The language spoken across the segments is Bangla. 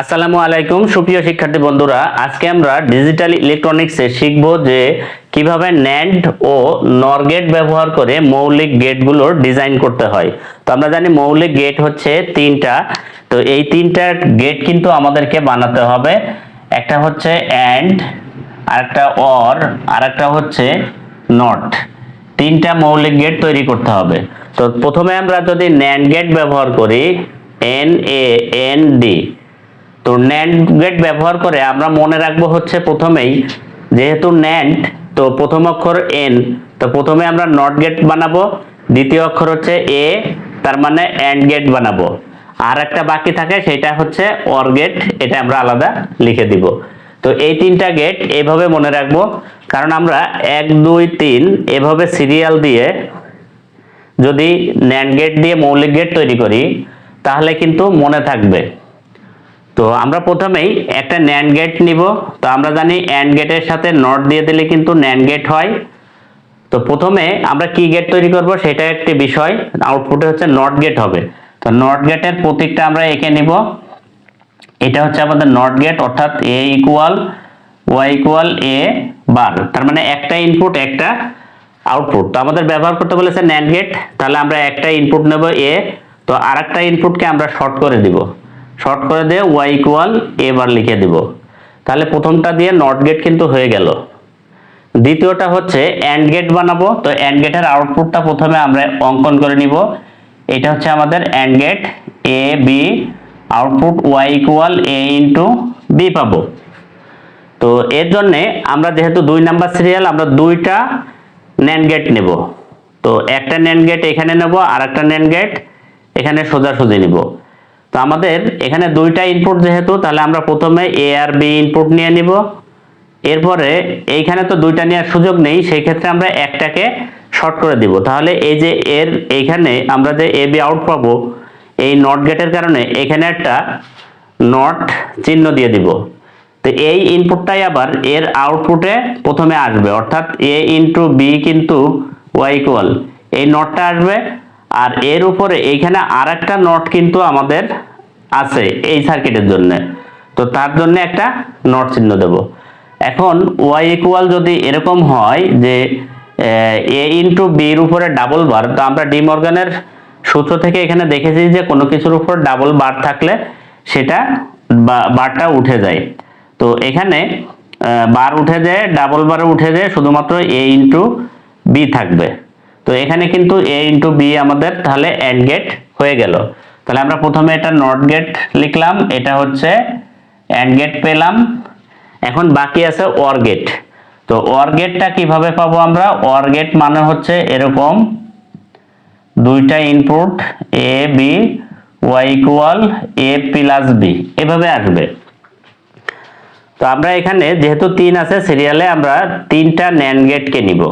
আসসালামু আলাইকুম, সুপ্রিয় শিক্ষার্থী বন্ধুরা। আজকে আমরা ডিজিটাল ইলেকট্রনিক্সে শিখব যে কীভাবে ন্যান্ড ও নর গেট ব্যবহার করে মৌলিক গেটগুলোর ডিজাইন করতে হয়। তো আমরা জানি মৌলিক গেট হচ্ছে তিনটা। তো এই তিনটা গেট কিন্তু আমাদেরকে বানাতে হবে। একটা হচ্ছে অ্যান্ড আরেকটা অর আরেকটা হচ্ছে নট তিনটা মৌলিক গেট তৈরি করতে হবে। তো প্রথমে আমরা যদি ন্যান্ড গেট ব্যবহার করি এন এ এন ডি তো ন্যান্ড গেট ব্যবহার করে আমরা মনে রাখব হচ্ছে প্রথমেই যেহেতু ন্যান্ড তো প্রথম অক্ষর এন তো প্রথমে আমরা নট গেট বানাবো, দ্বিতীয় অক্ষর হচ্ছে এ তার মানে অ্যান্ড গেট বানাবো। আর একটা বাকি থাকে, সেটা হচ্ছে অর গেট এটা আমরা আলাদা লিখে দিব। তো এই তিনটা গেট এইভাবে মনে রাখব, কারণ আমরা এক, দুই, তিন এভাবে সিরিয়াল দিয়ে যদি ন্যান্ড গেট দিয়ে মৌলিক গেট তৈরি করি, তাহলে কিন্তু মনে থাকবে। তো আমরা প্রথমেই একটা ন্যান্ড গেট নিব। তো আমরা জানি অ্যান্ড গেটের সাথে নট দিয়ে দিলে কিন্তু ন্যান্ড গেট হয়। তো প্রথমে আমরা কি গেট তৈরি করব সেটা একটি বিষয়। আউটপুটে হচ্ছে নট গেট হবে। তো নট গেটের প্রতীকটা আমরা এঁকে নিব। এটা হচ্ছে আমাদের নট গেট অর্থাৎ A equal Y equal A bar তার মানে একটা ইনপুট একটা আউটপুট তো আমাদের ব্যবহার করতে বলেছে ন্যান্ড গেট তাহলে আমরা একটা ইনপুট নেব এ তো আরেকটা ইনপুটকে আমরা শর্ট করে দিব। শর্ট করে দিয়ে ওয়াই ইকুয়াল এ বার লিখে দিব। তাহলে প্রথমটা দিয়ে নট গেট কিন্তু হয়ে গেল। দ্বিতীয়টা হচ্ছে অ্যান্ড গেট বানাবো। তো অ্যান্ড গেটের আউটপুটটা প্রথমে আমরা অঙ্কন করে নিব। এটা হচ্ছে আমাদের AND gate A B output Y equal A into B পাবো। তো এর জন্যে আমরা যেহেতু দুই নাম্বার সিরিয়াল আমরা দুইটা ন্যান্ড গেট নেব। তো একটা ন্যান্ড গেট এখানে নেব আর একটা ন্যান্ড গেট এখানে সোজাসুজি নিব। তো আমাদের এখানে দুইটা ইনপুট যেহেতু, তাহলে আমরা প্রথমে এ আর বি ইনপুট নিয়ে নিব। এরপরে এইখানে তো দুইটা নেওয়ার সুযোগ নেই সেই ক্ষেত্রে আমরা একটাকে শর্ট করে দিব। তাহলে এই যে এর এইখানে আমরা যে এ বি আউট পাবো, এই নট গেটের কারণে এখানে একটা নট চিহ্ন দিয়ে দিব। তো এই ইনপুটটাই আবার এর আউটপুটে প্রথমে আসবে। অর্থাৎ এ ইন্টু বি কিন্তু ওয়াই ইকুয়াল এই নটটা আসবে আর এর উপরে এইখানে আর একটা নট কিন্তু আমাদের আছে এই সার্কিটের জন্য। তো তার জন্য একটা নট চিহ্ন দেব। এখন ওয়াই ইকুয়াল যদি এরকম হয় যে এ ইন্টু বির উপরে ডাবল বার তো আমরা ডি মর্গানের সূত্র থেকে এখানে দেখেছি যে কোনো কিছুর উপর ডাবল বার থাকলে সেটা বারটা উঠে যায়। তো এখানে বার উঠে যায় ডাবল বার উঠে যায়, শুধুমাত্র এ ইন্টু বি থাকবে। তো এখানে কিন্তু এ ইন্টু বি আমাদের তাহলে অ্যান্ড গেট হয়ে গেল। তাহলে আমরা প্রথমে এটা নট গেট লিখলাম, এটা হচ্ছে অ্যান্ড গেট পেলাম। এখন বাকি আছে অর গেট তো অর গেটটা কীভাবে পাবো আমরা? অর গেট মানে হচ্ছে এরকম দুইটা input A B Y equal A plus B এভাবে আসবে। তো আমরা এখানে যেহেতু তিন আছে সিরিয়ালে আমরা তিনটা ন্যান্ড গেটকে নিব।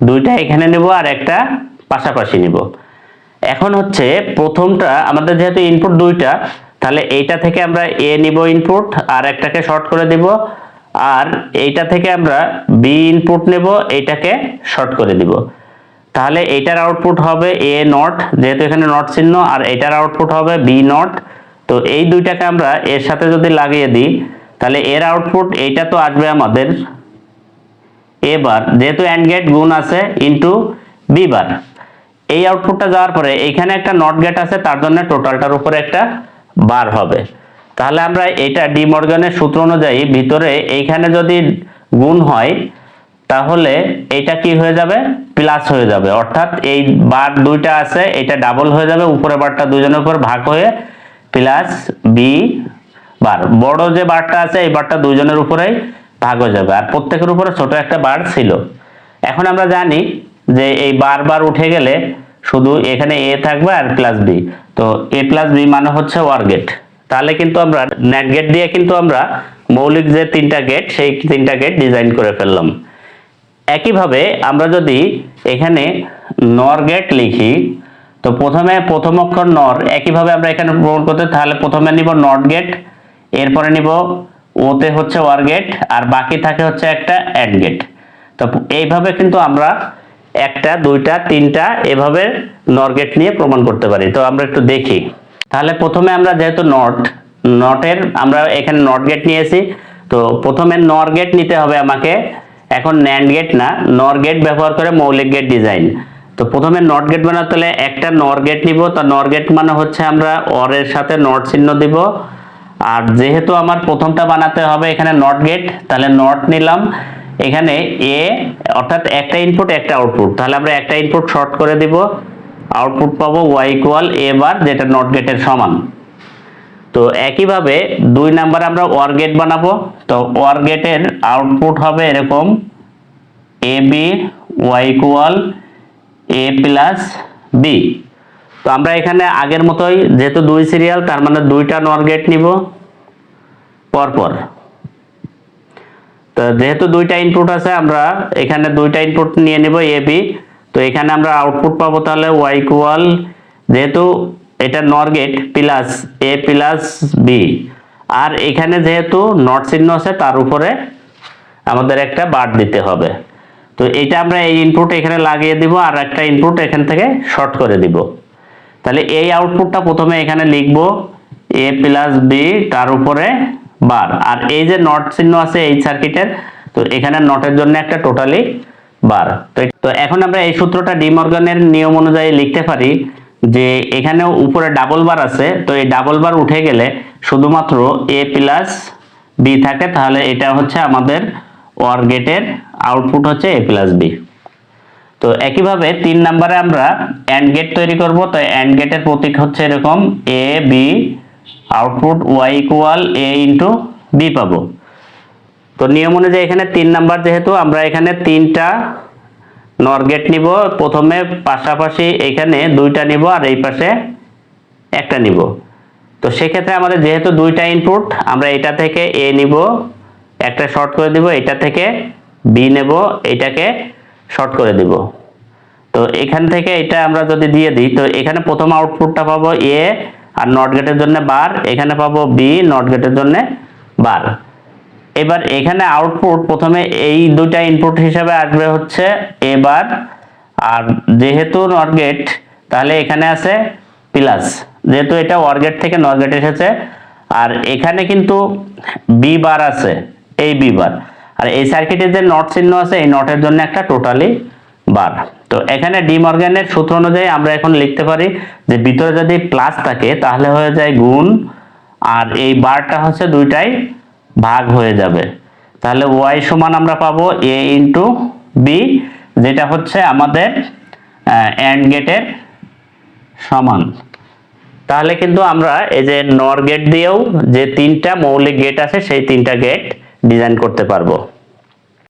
দুইটা এখানে নেব আর একটা পাশাপাশি নিব। এখন হচ্ছে প্রথমটা, আমাদের যেহেতু ইনপুট দুইটা, তাহলে এইটা থেকে আমরা এ নিব ইনপুট আর একটাকে শর্ট করে দিব, আর এইটা থেকে আমরা বি ইনপুট নেব, এইটাকে শর্ট করে দিব। তাহলে এইটার আউটপুট হবে এ নট যেহেতু এখানে নট চিহ্ন, আর এটার আউটপুট হবে বি নট তো এই দুইটাকে আমরা এর সাথে যদি লাগিয়ে দিই, তাহলে এর আউটপুট এইটা তো আসবে আমাদের এবার যেহেতু অ্যান্ড গেট গুণ আছে ইনটু বি বার এই আউটপুটটা যাওয়ার পরে এইখানে একটা নট গেট আছে, তার জন্য টোটালটার উপরে একটা বার হবে। তাহলে আমরা এটা ডি মর্গানের সূত্র অনুযায়ী ভিতরে এইখানে যদি গুণ হয়, তাহলে এটা কি হয়ে যাবে? প্লাস হয়ে যাবে। অর্থাৎ এই বার দুইটা আছে, এটা ডাবল হয়ে যাবে উপরে বারটা দুজনের উপর ভাগ হয়ে প্লাস বি বার বড় যে বারটা আছে, এই বারটা দুজনের উপরেই ভাগ হয়ে যাবে আর প্রত্যেকের উপরে ছোট একটা বার ছিল। এখন আমরা জানি যে এই বার বার উঠে গেলে শুধু এখানে এ থাকবে আর প্লাস বি তো এ প্লাস বি মানে হচ্ছে ওয়ার গেট তাহলে কিন্তু আমরা নেট গেট দিয়ে কিন্তু আমরা মৌলিক যে তিনটা গেট সেই তিনটা গেট ডিজাইন করে ফেললাম। একইভাবে আমরা যদি এখানে নর গেট লিখি, তো প্রথমে প্রথম অক্ষর নর একইভাবে আমরা এখানে প্রমাণ করতে তাহলে প্রথমে নিব নট গেট এরপরে নিব ওতে হচ্ছে ওয়ার গেট আর বাকি থাকে হচ্ছে একটা অ্যাড গেট। তো এইভাবে কিন্তু আমরা একটা, দুইটা, তিনটা এভাবে নর গেট নিয়ে প্রমাণ করতে পারি। তো আমরা একটু দেখি। তাহলে প্রথমে আমরা যেহেতু নট নটের আমরা এখানে নট গেট নিয়েছি। তো প্রথমে নর গেট নিতে হবে আমাকে। এখন ন্যান্ড গেট না নর গেট ব্যবহার করে মৌলিক গেট ডিজাইন। তো প্রথমে নট গেট বানাতে হলে একটা নর গেট নিব। তো নর গেট মানে হচ্ছে আমরা অরের সাথে নট চিহ্ন দিব। আর যেহেতু আমার প্রথমটা বানাতে হবে এখানে নট গেট তাহলে নট নিলাম। এখানে এ অর্থাৎ একটা ইনপুট একটা আউটপুট তাহলে আমরা একটা ইনপুট শর্ট করে দিব। আউটপুট পাবো ওয়াই ইকুয়াল এ বার যেটা নট গেটের সমান। তো একইভাবে দুই নাম্বার আমরা ওয়ার গেট বানাবো। তো ওয়ার গেটের আউটপুট হবে এরকম A B Y equal A plus B তো আমরা এখানে আগের মতোই যেহেতু দুই সিরিয়াল তার মানে দুইটা নর গেট নিব পরপর। তো যেহেতু দুইটা ইনপুট আছে, আমরা এখানে দুইটা ইনপুট নিয়ে নিব এ বি তো এখানে আমরা আউটপুট পাবো তাহলে ওয়াই ইকুয়াল যেহেতু এটা NOR gate plus A plus B আর এখানে যেহেতু নট চিহ্ন আছে, তার উপরে আমাদের একটা বার দিতে হবে। তো এটা আমরা এই ইনপুট এখানে লাগিয়ে দিব, আর একটা ইনপুট এখান থেকে শর্ট করে দিব। তাহলে এই আউটপুটটা প্রথমে এখানে লিখব এ প্লাস বি তার উপরে বার। আর এই যে নট চিহ্ন আছে এই সার্কিটের তো এখানে নটের জন্য একটা টোটালি বার। তো এখন আমরা এই সূত্রটা ডিমর্গানের নিয়ম অনুযায়ী লিখতে পারি যে এখানে উপরে ডাবল বার আছে, তো এই ডাবল বার উঠে গেলে শুধুমাত্র এ প্লাস বি থাকে, তাহলে এটা হচ্ছে আমাদের ওয়ার গেটের আউটপুট হচ্ছে এ প্লাস বি তো একইভাবে তিন নম্বরে আমরা অ্যান্ড গেট তৈরি করব। তো অ্যান্ড গেটের প্রতীক হচ্ছে এরকম A B output Y equal A into B পাবো। তো নিয়ম অনুযায়ী এখানে তিন নাম্বার যেহেতু, আমরা এখানে তিনটা নর গেট নিব। প্রথমে পাশাপাশি এখানে দুইটা নিব আর এই পাশে একটা নিব। তো সেক্ষেত্রে আমাদের যেহেতু দুইটা ইনপুট আমরা এটা থেকে এ নিব, একটা শর্ট করে দিব, এটা থেকে বি নেব, এটাকে শর্ট করে দিব। তো এখান থেকে এটা আমরা যদি দিয়ে দিই, তো এখানে প্রথম আউটপুটটা পাবো এ আর নট গেটের জন্য বার এখানে পাবো বি নট গেটের জন্য বার এবার এখানে আউটপুট প্রথমে এই দুইটা ইনপুট হিসাবে আসবে হচ্ছে এ বার আর যেহেতু নট গেট তাহলে এখানে আছে প্লাস যেহেতু এটা ওয়ার গেট থেকে নট গেট এসেছে, আর এখানে কিন্তু বি বার আছে, এই বি বার আর এই সার্কিটের যে নট চিহ্ন আছে, এই নটের জন্য একটা টোটালি বার তো এখানে ডি মর্গানের সূত্র অনুযায়ী আমরা এখন লিখতে পারি যে ভিতরে যদি প্লাস থাকে, তাহলে হয়ে যায় গুণ, আর এই বারটা হচ্ছে দুইটাই ভাগ হয়ে যাবে। তাহলে ওয়াই সমান আমরা পাবো এ ইন্টু বি যেটা হচ্ছে আমাদের অ্যান্ড গেটের সমান। তাহলে কিন্তু আমরা এই যে নর গেট দিয়েও যে তিনটা মৌলিক গেট আছে, সেই তিনটা গেট ডিজাইন করতে পারব।